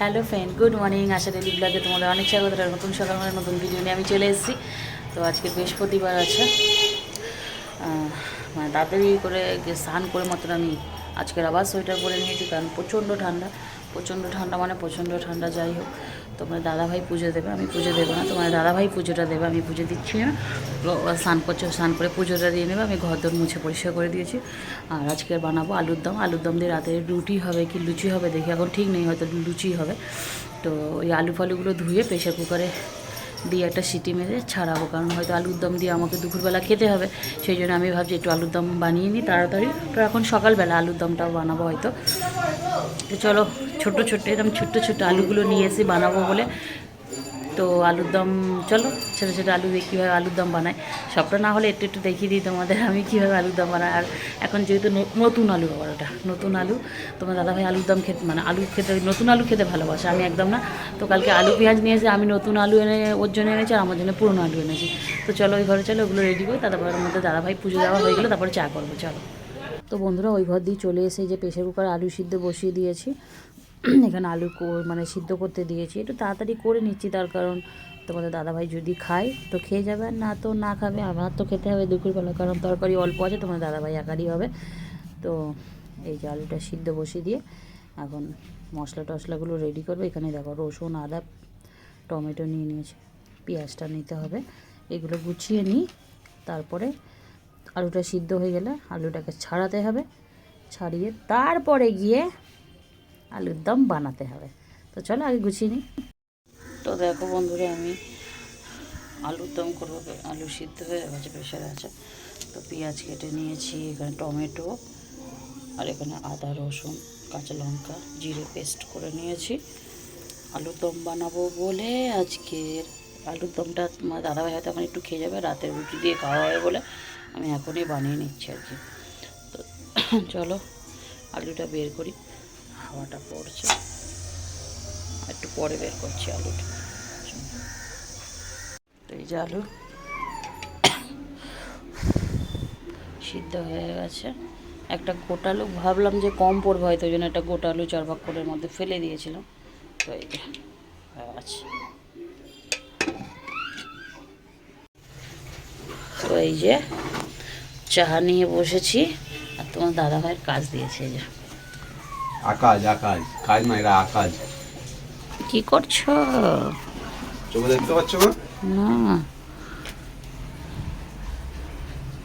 Hello friend, good morning. আশা daily ব্লগে তোমাদের অনেক স্বাগত। নতুন সকালের নতুন ভিডিও নিয়ে আমি চলে এসেছি। তো আজকে বৃহস্পতিবার আছে। মানে তাড়াতাড়ি করে স্নান করে মাত্র আমি আজকের আবার সোয়েটার পরে নিয়েছি, কারণ প্রচণ্ড ঠান্ডা। প্রচণ্ড ঠান্ডা মানে প্রচণ্ড ঠান্ডা, যাই হোক। তোমার দাদাভাই পুজো দেবে, আমি পুজো দেবো না। তোমার দাদাভাই পুজোটা দেবে, আমি পুজো দিচ্ছি না। স্নান করছে স্নান করে পুজোটা দিয়ে নেবে, আমি ঘর দর মুছে পরিষ্কার করে দিয়েছি। আর আজকে বানাবো আলুর দম। আলুর দম দিয়ে রাতে রুটি হবে কি লুচি হবে দেখি, এখন ঠিক নেই, হয়তো লুচি হবে। তো ওই আলু ফালুগুলো ধুয়ে প্রেশার কুকারে দিয়ে একটা সিটি মেরে ছাড়াবো, কারণ হয়তো আলুর দম দিয়ে আমাকে দুপুরবেলা খেতে হবে। সেই জন্য আমি ভাবছি একটু আলুর দম বানিয়ে নিই তাড়াতাড়ি। তো এখন সকালবেলা আলুর দমটাও বানাবো হয়তো। তো চলো, ছোট্ট ছোট্ট, একদম ছোট্ট ছোট্ট আলুগুলো নিয়ে এসে বানাবো বলে তো আলুর দম, চলো ছোটো ছোটো আলু দিয়ে কীভাবে আলুর দম বানাই সবটা না হলে একটু একটু দেখিয়ে দিই তোমাদের আমি কীভাবে আলুর দম বানাই। আর এখন যেহেতু নতুন আলু আবার ওটা নতুন আলু, তোমার দাদাভাই আলুর দম খেতে মানে আলু খেতে, নতুন আলু খেতে ভালোবাসে। আমি একদম না, তো কালকে আলু পেঁয়াজ নিয়ে এসে আমি নতুন আলু এনে, ওর জন্য এনেছি আর আমার জন্য পুরনো আলু এনেছি। তো চলো ওই ঘরে চলো, ওগুলো রেডি করি তারপর মধ্যে দাদাভাই পুজো দেওয়া হয়ে গেলো তারপরে চা করব, চলো। তো বন্ধুরা ওই ঘর দিয়ে চলে এসে যে প্রেশার কুকারে আলু সিদ্ধ বসিয়ে দিয়েছি। এখানে আলু মানে সিদ্ধ করতে দিয়েছি। একটু তাড়াতাড়ি করে নিচ্ছি তার কারণ তোমাদের দাদাভাই যদি খায় তো খেয়ে যাবে, আর না তো না খাবে, আমার তো খেতে হবে দুপুরবেলা, কারণ তরকারি অল্প আছে, তোমাদের দাদাভাই একারই হবে। তো এই যে আলুটা সিদ্ধ বসিয়ে দিয়ে এখন মশলা টশলাগুলো রেডি করবে। এখানে দেখো রসুন, আদা, টমেটো নিয়ে নিয়েছি, পেঁয়াজটা নিতে হবে। এগুলো গুছিয়ে নিই, তারপরে আলুটা সিদ্ধ হয়ে গেলে আলুটাকে ছাড়াতে হবে। ছাড়িয়ে তারপরে গিয়ে আলুর দম বানাতে হবে। তো চলো আগে গুছিয়ে নিই। তো দেখো বন্ধুরা, আমি আলুর দম করব। আলু সিদ্ধ হয়ে গেছে, প্রেশারে আছে। তো পেঁয়াজ কেটে নিয়েছি, এখানে টমেটো আর এখানে আদা, রসুন, কাঁচা লঙ্কা, জিরে পেস্ট করে নিয়েছি। আলুর দম বানাবো বলে আজকের আলুর দমটা আমার দাদাভাই হয়তো এখন একটু খেয়ে যাবে রাতে রুটি দিয়ে খাওয়া হবে বলে আমি এখনই বানিয়ে নিচ্ছি আর কি। তো চলো আলুটা বের করি। হাওয়াটা পড়ছে। একটু পরে বের করছি আলুটা। এই যে আলু সিদ্ধ হয়ে গেছে। একটা গোটা আলু, ভাবলাম যে কম পড়বে হয়তো ওই জন্য একটা গোটা আলু চার ভাগ করের মধ্যে ফেলে দিয়েছিলাম। তো এই গেছে। তো এই যে চা নিয়ে বসেছি। আর তোমার দাদা ভাইয়ের কাজ দিয়েছে এই যে। আকাশ আকাশ। কাজ না এরা আকাশ কি করছ? চোখে দেখতে পাচ্ছ না?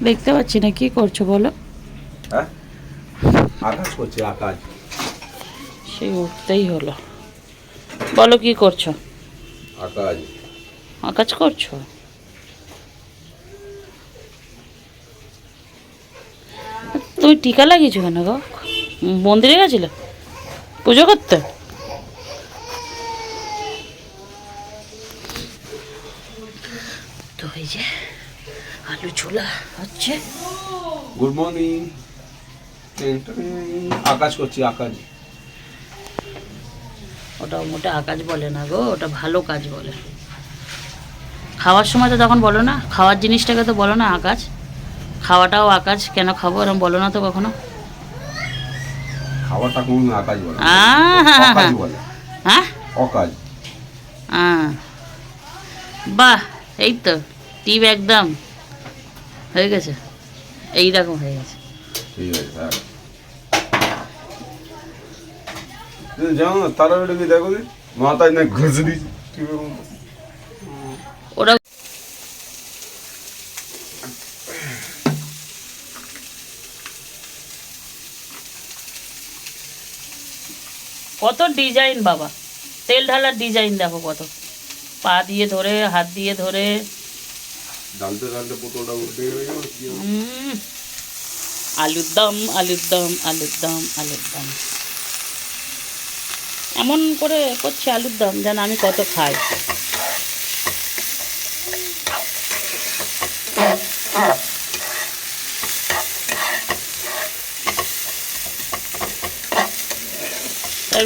দেখতে পাচ্ছি না কি করছ বলো? হ্যাঁ? আকাশ করছে আকাশ। সেই উঠতেই হলো। বলো কি করছ? আকাশ। আকাজ করছ? তুমি টিকা লাগিয়েছো কেন গো? মন্দিরে গেছিলে? পুজো করতে? তো এই যে আলু ছোলা হচ্ছে। গুড মর্নিং আকাশ করছি আকাশ। ওটা মোটে আকাজ বলে না গো ওটা ভালো কাজ বলে। খাওয়ার সময় তো তখন বলো না খাওয়ার জিনিসটাকে তো বলো না আকাশ। খাওয়াটাও আকাশ কেন খাব এরকম বলো না তো কখনো। খাবারটা কোন আকাশ বলে। অকাজ বলে। হ্যাঁ অকাজ। বাহ এই তো টিপ একদম। হয়ে গেছে। এইরকম হয়ে গেছে। ঠিক আছে তুমি জানো না তারা দেখো মাথায় না ঘষে দিয়েছি। ওরা কত ডিজাইন বাবা। তেল ঢালার ডিজাইন দেখো কত। পা দিয়ে ধরে হাত দিয়ে ধরে। আলুর দম আলুর দম আলুর দম আলুর দম। এমন করে করছে আলুর দম যেন আমি কত খাই। তা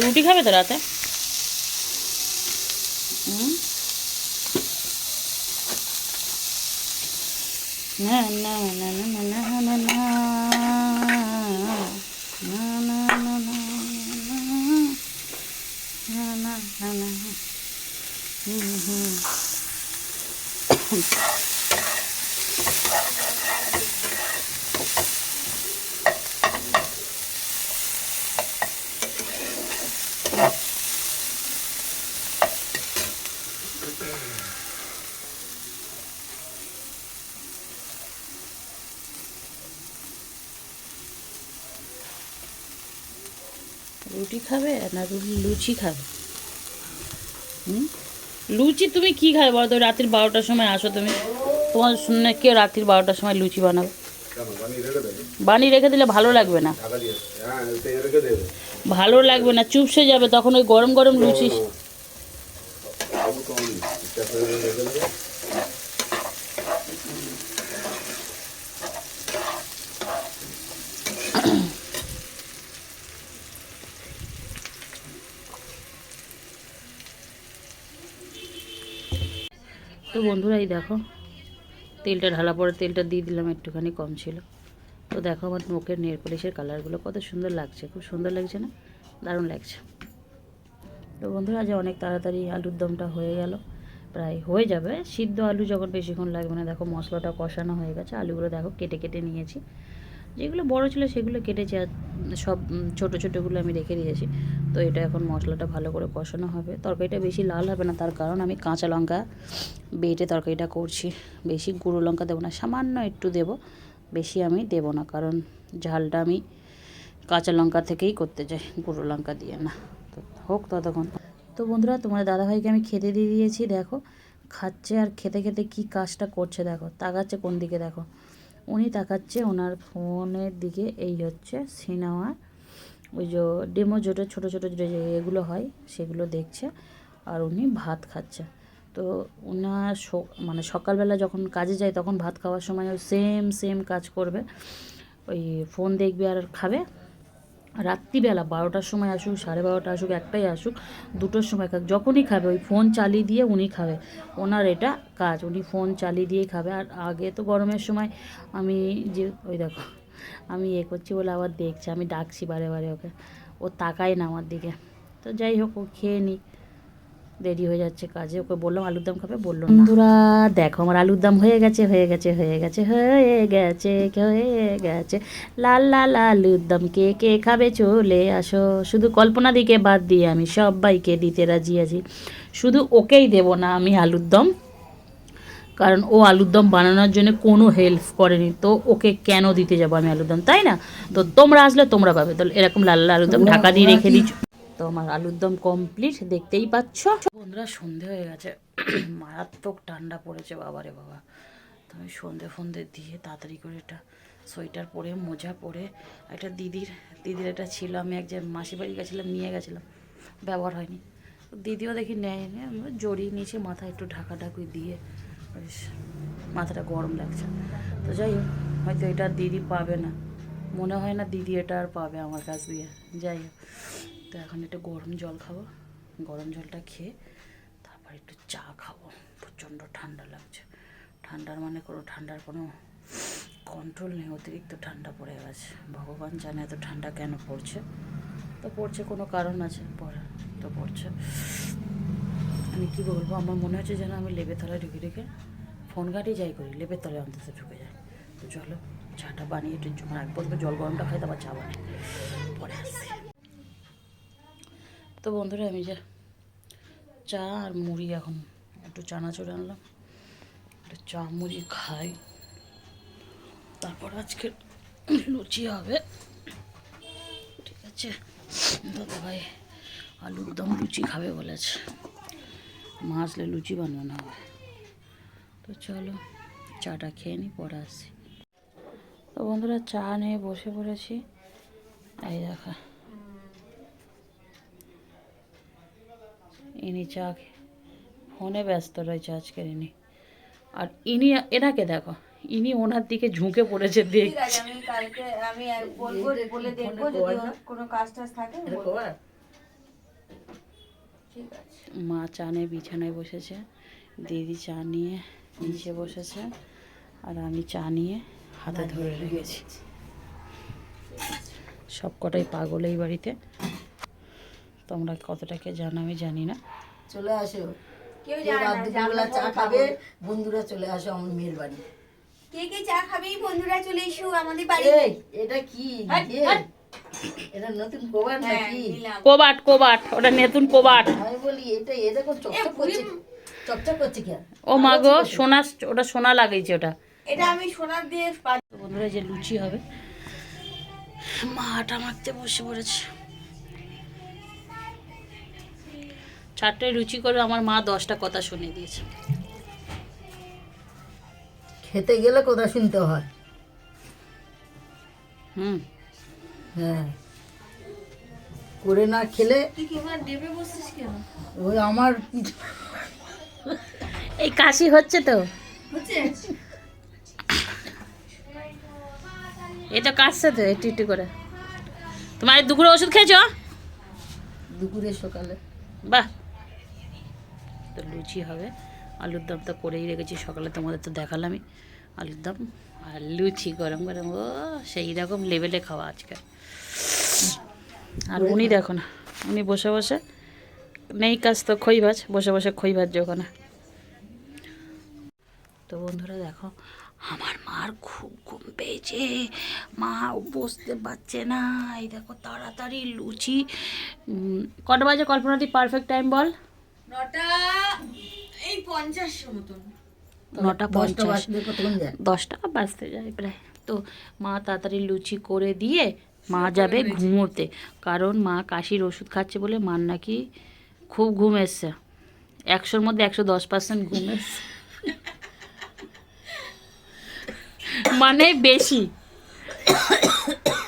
রুটি খাবে তো রাতে না না না না না না না না না না না না না না রুটি খাবে না রুটি লুচি খাবে। হুম? লুচি তুমি কি খাবে বলো তো? রাত্রির বারোটার সময় আসো তুমি। তোমার শুনে কেউ রাত্রির বারোটার সময় লুচি বানাবে? বানিয়ে রেখে দিলে ভালো লাগবে না। হ্যাঁ ভালো লাগবে না চুপসে যাবে তখন ওই গরম গরম লুচি আবু তো আমি ক্যাফে রেখে দেবে তো বন্ধুরা এই দেখো, তেলটা ঢালা পরে তেলটা দিয়ে দিলাম, একটুখানি কম ছিল। তো দেখো আমার মুখের নেল পলিশের কালারগুলো কত সুন্দর লাগছে, খুব সুন্দর লাগছে না? দারুণ লাগছে। তো বন্ধুরা, আজ অনেক তাড়াতাড়ি আলুর দমটা হয়ে গেল। প্রায় হয়ে যাবে। সিদ্ধ আলু যখন বেশিক্ষণ লাগবে না, দেখো মশলাটা কষানো হয়ে গেছে। আলুগুলো দেখো কেটে কেটে নিয়েছি। যেগুলো বড় ছিল সেগুলো কেটেছি আর সব ছোট ছোটোগুলো আমি রেখে দিয়েছি। তো এটা এখন মশলাটা ভালো করে কষানো হবে। তরকারিটা বেশি লাল হবে না, তার কারণ আমি কাঁচা লঙ্কা বেটে তরকারিটা করছি। বেশি গুঁড়ো লঙ্কা দেবো না, সামান্য একটু দেব, বেশি আমি দেব না, কারণ ঝালটা আমি কাঁচা লঙ্কা থেকেই করতে চাই, গুঁড়ো লঙ্কা দিয়ে না। তো হোক ততক্ষণ। তো বন্ধুরা তোমার দাদাভাইকে আমি খেতে দিয়ে দিয়েছি, দেখো। খাচ্ছে আর খেতে খেতে কি কাজটা করছে, দেখো। তাকাচ্ছে কোন দিকে, দেখো। উনি তাকাচ্ছে ওনার ফোনের দিকে, এই হচ্ছে সিনেমা। ওই যে ডেমো জোটে, ছোটো ছোটো যে এগুলো হয়, সেগুলো দেখছে আর উনি ভাত খাচ্ছে। তো ওনার মানে সকালবেলা যখন কাজে যায়, তখন ভাত খাওয়ার সময় ওই সেম সেম কাজ করবে। ওই ফোন দেখবে আর খাবে। রাত্রিবেলা বারোটার সময় আসুক, সাড়ে বারোটা আসুক, একটাই আসুক, দুটোর সময় খাক। যখনই খাবে, ওই ফোন চালিয়ে দিয়ে উনি খাবে। ওনার এটা কাজ, উনি ফোন চালিয়ে দিয়েই খাবে। আর আগে তো গরমের সময় আমি যে, ওই দেখো, আমি এ করছি বলে আবার দেখছি, আমি ডাকছি বারে বারে ওকে। ও তাকায় না আমার দিকে। তো যাই হোক, ও খেয়ে নিই দেরি হয়ে যাচ্ছে কাজে। ওকে বললাম আলুর দম খাবে? বলল না। বন্ধুরা দেখো আমার আলুর দম হয়ে গেছে হয়ে গেছে হয়ে গেছে হয়ে গেছে হয়ে গেছে। লাল লাল আলুর দম কে কে খাবে? চলে আসো। শুধু কল্পনা দিকে বাদ দিয়ে আমি সবাইকে দিতে রাজি আছি। শুধু ওকেই দেব না আমি আলুর দম। কারণ ও আলুর দম বানানোর জন্য কোনো হেল্প করেনি। তো ওকে কেন দিতে যাব আমি আলুর দম? তাই না? তো তোমরা আসলে তোমরা পাবে। তো এরকম লাল লাল আলুর দম ঢাকা দিয়ে রেখে দিচ্ছ। তো আমার আলুর দম কমপ্লিট দেখতেই পাচ্ছ। বন্ধুরা, সন্ধে হয়ে গেছে। মারাত্মক ঠান্ডা পড়েছে বাবারে বাবা। তো আমি সন্ধে ফন্ধে দিয়ে তাড়াতাড়ি করে একটা সোয়েটার পরে, মোজা পরে, একটা দিদির দিদির একটা ছিল, আমি এক যে মাসি বাড়ি গেছিলাম, নিয়ে গেছিলাম। ব্যবহার হয়নি। দিদিও দেখি নেয়নি আমি জড়িয়ে নিয়েছি মাথায় একটু ঢাকা ঢাকুই দিয়ে। বেশ, মাথাটা গরম লাগছে। তো যাই হোক, হয়তো এটা দিদি পাবে না। মনে হয় না দিদি এটা আর পাবে আমার কাছ দিয়ে। যাই হোক। তো এখন একটু গরম জল খাব। গরম জলটা খেয়ে তারপর একটু চা খাব। প্রচণ্ড ঠান্ডা লাগছে। ঠান্ডার মানে কোনো, ঠান্ডার কোনো কন্ট্রোল নেই, অতিরিক্ত ঠান্ডা পড়ে গেছে। ভগবান জানে এত ঠান্ডা কেন পড়ছে। তো পড়ছে কোনো কারণ আছে, পড়ে তো পড়ছে। আমি কি বলব, আমার মনে হচ্ছে যেন আমি লেপের তলায় ঢুকে ঢুকে ফোন ঘাটেই যাই করি লেপের তলায় অন্তত ঢুকে যায়। তো চলো, চাটা বানিয়ে একটু মানে এক বলব জল গরমটা খাই, তারপর চা বানিয়ে পরে আসছি। তো বন্ধুরা, আমি যে চা আর মুড়ি এখন একটু চানাচুর আনলাম, একটু চা মুড়ি খাই। তারপর আজকে লুচি হবে। ঠিক আছে। দাদা ভাই আলুর দম লুচি খাবে বলেছে। মা আসলে লুচি বানানো হবে। তো চলো, চাটা খেয়ে নিই পরে আসছি। তো বন্ধুরা, চা নিয়ে বসে পড়েছি। এই দেখা। ইনি চা খে- ফোনে ব্যস্ত রয়েছে আজকের ইনি। আর ইনি এনাকে দেখো ইনি ওনার দিকে ঝুঁকে পড়েছে দেখ ঠিক আছে আমি কালকে আমি বলব বলে দেখব যদি কোনো কাজ টাজ থাকে বলব। ঠিক আছে। মা চা নিয়ে বিছানায় বসেছে দিদি চা নিয়ে নিচে বসেছে আর আমি চা নিয়ে হাতে ধরে রেখেছি। সব কটাই পাগল এই বাড়িতে। তোমরা কতটাকে জানো আমি জানি না। চলে আসো। কেউ কেউ জানে না যে দুপুরবেলা আমরা চা খাবে বন্ধুরা চলে আসো আমার মেয়ের বাড়ি। কে কে চা খাবে বন্ধুরা চলে এসো আমাদের বাড়ি। এই এটা কি? এ, হাট। এটা নতুন কভার হ্যাঁ নাকি? কোবাট কোবাট ওটা নতুন কোবাট। আমি বলি এটা কোন চকচক করছে চকচক করছে কি ও মা গো সোনা ওটা সোনা লাগাইছে ওটা। এটা আমি সোনার দিয়ে পা- বন্ধুরা যে লুচি হবে। মা আটা মাখতে বসে পড়েছে। চারটে রুচি করে আমার মা দশটা কথা শুনে দিয়েছে। খেতে গেলে কথা শুনতে হয়। হুম। হ্যাঁ। করে না খেলে তুই কি আমার দেবে বসছিস কেন? ওই আমার এই কাশি হচ্ছে তো। তো কাশছে তো একটু একটু করে। তোমার দুপুরে ওষুধ খেয়েছ? দুপুরে সকালে। বাহ। তো লুচি হবে। আলুর দম তো করেই রেখেছি, সকালে তোমাদের তো দেখালামই। আলুর দম আর লুচি গরম গরম, ও সেই রকম লেভেলে খাওয়া আজকে। আর উনি দেখো না, উনি বসে বসে নেই কাজ তো খই ভাজ, বসে বসে খই ভাজছে ওখানে তো বন্ধুরা দেখো, আমার মার খুব ঘুম পেয়েছে। মা বসতে পারছে না। এই দেখো তাড়াতাড়ি লুচি কটা বাজে কল্পনাদি? পারফেক্ট টাইম বল। নটা এই পঞ্চাশ মতন। নটা দশটা পঞ্চাশ। বাজতে যায়? দশটা বাজতে যায় প্রায়। তো মা তাড়াতাড়ি লুচি করে দিয়ে মা যাবে ঘুমোতে। কারণ মা কাশির ওষুধ খাচ্ছে বলে মার নাকি খুব ঘুম এসছে। একশোর মধ্যে একশো দশ পার্সেন্ট ঘুম এসছে। মানে বেশি।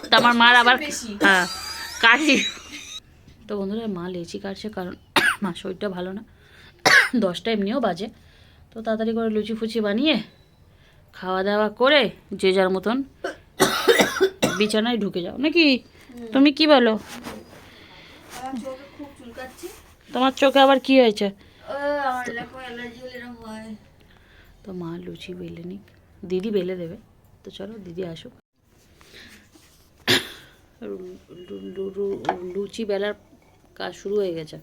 তো আমার মার আবার হ্যাঁ কাশি। তো বন্ধুরা মা লেচি কাটছে কারণ মা শরীরটা ভালো না। দশটা এমনিও বাজে। তো তাড়াতাড়ি করে লুচি ফুচি বানিয়ে খাওয়া দাওয়া করে যে যার মতন বিছানায় ঢুকে যাও। নাকি? তুমি কি বলো? তোমার চোখে আবার কি হয়েছে? হয়। তো মা লুচি বেলে নিক। দিদি বেলে দেবে। তো চলো দিদি আসুক। লুচি বেলার কাজ শুরু হয়ে গেছে।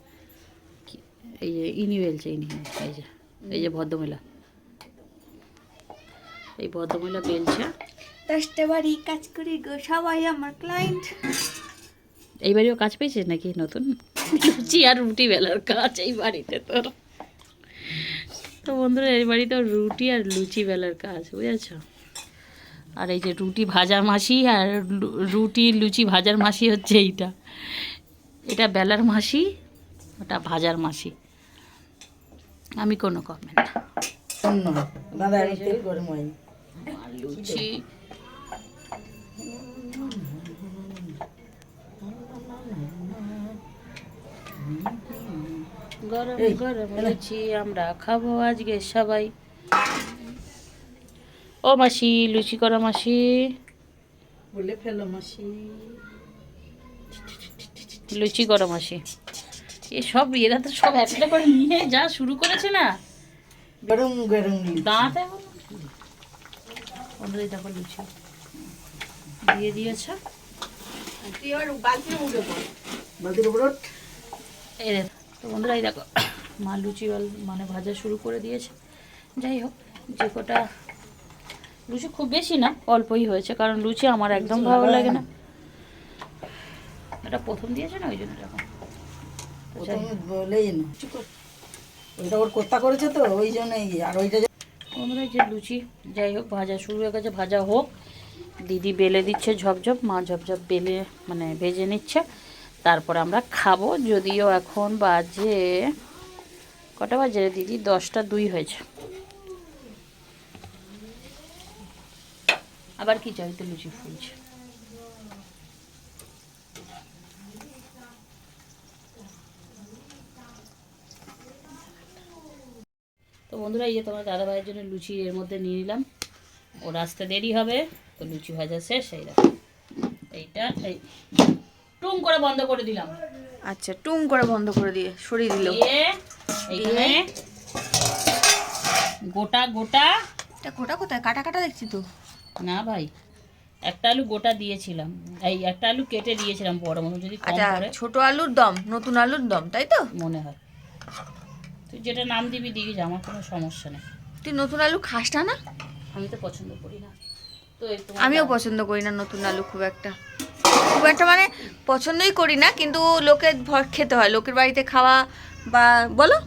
এই যে ইনি বেলছে ইনি এই যে এই যে ভদ্রমহিলা। এই ভদ্রমহিলা বেলছে দশটা বাড়ি কাজ করি গো সবাই আমার ক্লায়েন্ট এই বাড়িও কাজ পেয়েছিস নাকি নতুন? লুচি আর রুটি বেলার কাজ এই বাড়িতে তোর। তো বন্ধুরা এই বাড়িতে রুটি আর লুচি বেলার কাজ বুঝেছ? আর এই যে রুটি ভাজার মাসি আর রুটি লুচি ভাজার মাসি হচ্ছে এইটা। এটা বেলার মাসি ওটা ভাজার মাসি। আমি কোনো কমেন্ট শূন্য দাদা আমি তেল গরম হয়নি। আর লুচি। গরম গরম লুচি আমরা খাব আজকে সবাই। ও মাসি লুচি করা মাসি। বলে ফেলো মাসি। লুচি করা মাসি। এসব এরা তো সব একটা করে নিয়ে যা শুরু করেছে না। গরম গরম। দাঁড়াতে বন্ধুরা এই দেখো লুচি দিয়ে দিয়েছে। তুই এবার বালতির উঠে। বালতির উপর এই তো বন্ধুরা এই দেখো মা লুচি মানে ভাজা শুরু করে দিয়েছে। যাই হোক যে কটা লুচি খুব বেশি না অল্পই হয়েছে কারণ লুচি আমার একদম ভালো লাগে না। এটা প্রথম দিয়েছে না ওই জন্য এরকম। তো বলেই না। ওইটা ওর কোত্তা করেছে তো ওই জন্যই আর ওইটা যে- যে লুচি যাই হোক ভাজা শুরু হয়ে গেছে ভাজা হোক। দিদি বেলে দিচ্ছে ঝপঝপ মা ঝপঝপ বেলে মানে ভেজে নিচ্ছে। তারপর আমরা খাব যদিও এখন বাজে কটা বাজে রে দিদি? দশটা দুই হয়েছে। আবার কি চাই তো লুচি ফুলছে? বন্ধুরা এই যে তোমার দাদা ভাইয়ের জন্য লুচি এর মধ্যে নিয়ে নিলাম। ওর আসতে দেরি হবে তো লুচি ভাজা শেষ এই দেখো। এইটা এই টুম করে বন্ধ করে দিলাম। আচ্ছা টুম করে বন্ধ করে দিয়ে সরিয়ে দিল। দিয়ে এইখানে গোটা গোটা। এটা গোটা কোথায়? কাটা কাটা দেখছি তো। না ভাই একটা আলু গোটা দিয়েছিলাম। এই একটা আলু কেটে দিয়েছিলাম বড় মতো যদি কম আচ্ছা ছোট আলুর দম নতুন আলুর দম তাই তো? মনে হয়। তুই যেটা নাম দিবি দিবি যে আমার কোনো সমস্যা নেই। তুই নতুন আলু খাস না না? আমি তো পছন্দ করি না। তো আমিও পছন্দ করি না নতুন আলু খুব একটা। খুব একটা মানে পছন্দই করি না কিন্তু লোকের ভর খেতে হয়। লোকের বাড়িতে খাওয়া বা বলো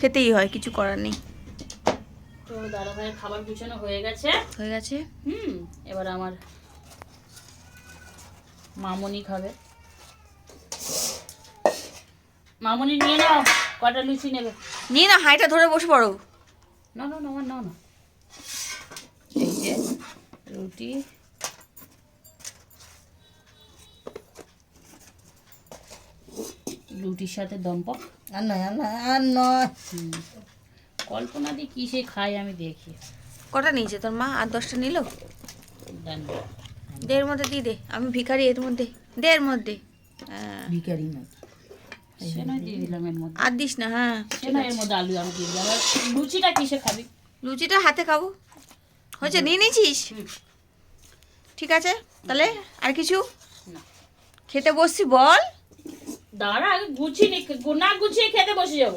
খেতেই হয় কিছু করার নেই। তো দাদা ভাইয়ের খাবার গুছানো হয়ে গেছে। হয়ে গেছে? হুম এবার আমার মামনি খাবে। মামনি নিয়ে নাও। কটা লুচি নেবে? নিয়ে না হাইটা ধরে বসে পড়ো। না না না নাও না। এই যে রুটি। রুটির সাথে দম্পক আর নয় আর নয় আর নয়। কল্পনা দিয়ে কী সে খায় আমি দেখি। কটা নিয়েছে তোর মা? আর দশটা নিল? দেন। দে এর মধ্যে দিয়ে দে। আমি ভিখারি এর মধ্যে। দে এর মধ্যে। হ্যাঁ। ভিকারি আর দিস না হ্যাঁ। এর মধ্যে আলু আমি দিয়ে দিলাম। লুচিটা কিসে খাবি? লুচিটা হাতে খাব। হয়েছে নিয়ে নিয়েছিস? ঠিক আছে তাহলে আর কিছু? খেতে বসছি বল। দাঁড়া আগে গুছিয়ে নি না গুছিয়ে খেতে বসে যাব।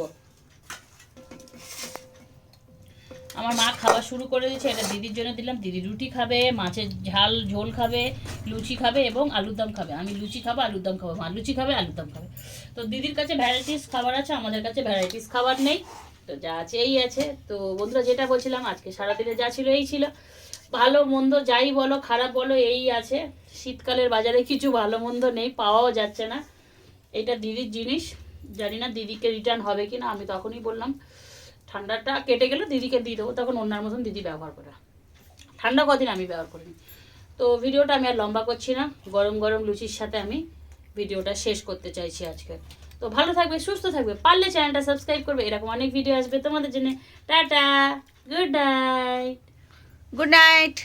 আমার মা খাওয়া শুরু করে দিয়েছে এটা দিদির জন্য দিলাম। দিদি রুটি খাবে, মাছের ঝাল, ঝোল খাবে, লুচি খাবে এবং আলুর দম খাবে। আমি লুচি খাব, আলুর দম খাব, মা লুচি খাবে, আলুর দম খাবে। তো দিদির কাছে ভ্যারাইটিস খাবার আছে, আমাদের কাছে ভ্যারাইটিস খাবার নেই। তো যা আছে, এই আছে। তো বন্ধুরা, যেটা বলছিলাম, আজকে সারাদিনে যা ছিল, এই ছিল। ভালো মন্দ যাই বলো, খারাপ বলো, এই আছে। শীতকালের বাজারে কিছু ভালো মন্দ নেই, পাওয়াও যাচ্ছে না। এটা দিদির জিনিস। জানি না দিদিকে রিটার্ন হবে কি না আমি তখনই বললাম। ঠান্ডাটা কেটে গেলে দিদিকে দিয়ে দেবো, তখন অন্যার মতন দিদি ব্যবহার করে। ঠান্ডা কদিন আমি ব্যবহার করিনি। তো ভিডিওটা আমি আর লম্বা করছি না, গরম গরম লুচির সাথে আমি ভিডিওটা শেষ করতে চাইছি আজকে। তো ভালো থাকবে, সুস্থ থাকবে, পারলে চ্যানেলটা সাবস্ক্রাইব করবে, এরকম অনেক ভিডিও আসবে তোমাদের জন্য। Tata good night good night